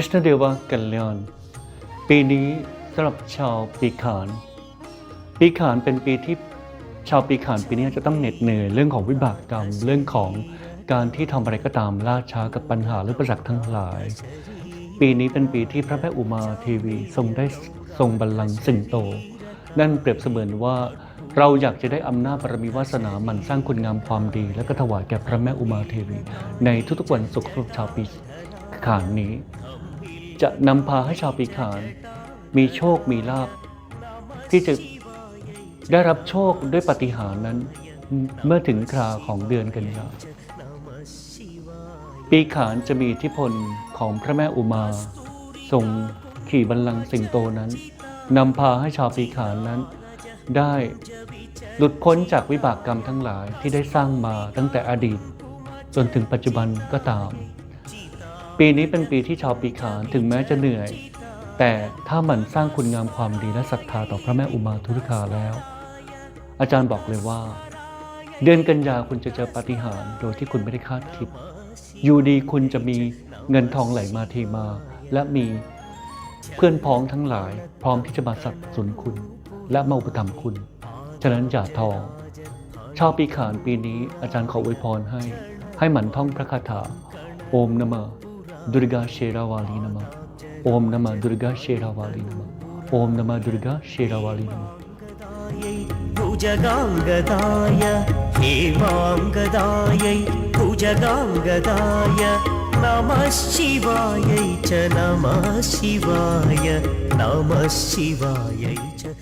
ฤษณเดวะกัลยานปีนี้สำหรับชาวปีขาน ปีขานเป็นปีที่ชาวปีขานปีนี้จะต้องเหน็ดเหนื่อยเรื่องของวิบากกรรมเรื่องของการที่ทำอะไรก็ตามล่าช้ากับปัญหาหรือประจักษ์ทั้งหลาย ปีนี้เป็นปีที่พระแม่อุมาเทวีทรงได้ทรงบัลลังก์สิงโต นั่นเปรียบเสมือนว่าเราอยากจะได้อำนาจบารมีวาสนาหมันสร้างคุณงามความดี และก็ถวายแก่พระแม่อุมาเทวี ในทุกๆวันศุกร์สำหรับชาวปีขานนี้ จะนำพาให้ชาวปีขาน มีโชคมีลาภที่จะได้รับโชคด้วยปฏิหารนั้น เมื่อถึงคราของเดือนกันยาปีขานจะมีอิทธิพลของพระแม่อุมาทรงขี่บัลลังก์สิงโตนั้นนำพาให้ชาวปีขานนั้น ได้หลุดพ้นจากวิบากกรรมทั้งหลายที่ได้สร้างมาตั้งแต่อดีต จนถึงปัจจุบันก็ตาม ปีนี้เป็นปีที่ชาวปีขานถึงแม้จะเหนื่อย แต่ถ้าหมันสร้างคุณงามความดีและศรัทธาต่อพระแม่อุมาทุริกาแล้ว อาจารย์บอกเลยว่า เดือนกันยาคุณจะเจอปาฏิหาริย์โดยที่คุณไม่ได้คาดคิด อยู่ดีคุณจะมีเงินทองไหลมาเทมา และมีเพื่อนพ้องทั้งหลาย พร้อมที่จะมาสนับสนุนคุณ และมาอุปถัมภ์คุณ ฉะนั้นอย่าทอชาวปีขานปีนี้อาจารย์ขออวยพรให้ ให้หมั่นท่องพระคาถา โอมนมะ दुर्गा शेरावाली नमः। ओम नमः दुर्गा शेरावाली नमः। ओम नमः दुर्गा शेरावाली नमः। भुजगाङ्गदाय हेमाङ्गदायै भुजगाङ्गदाय नमः शिवायै च, नमः शिवाय, नमः शिवायै च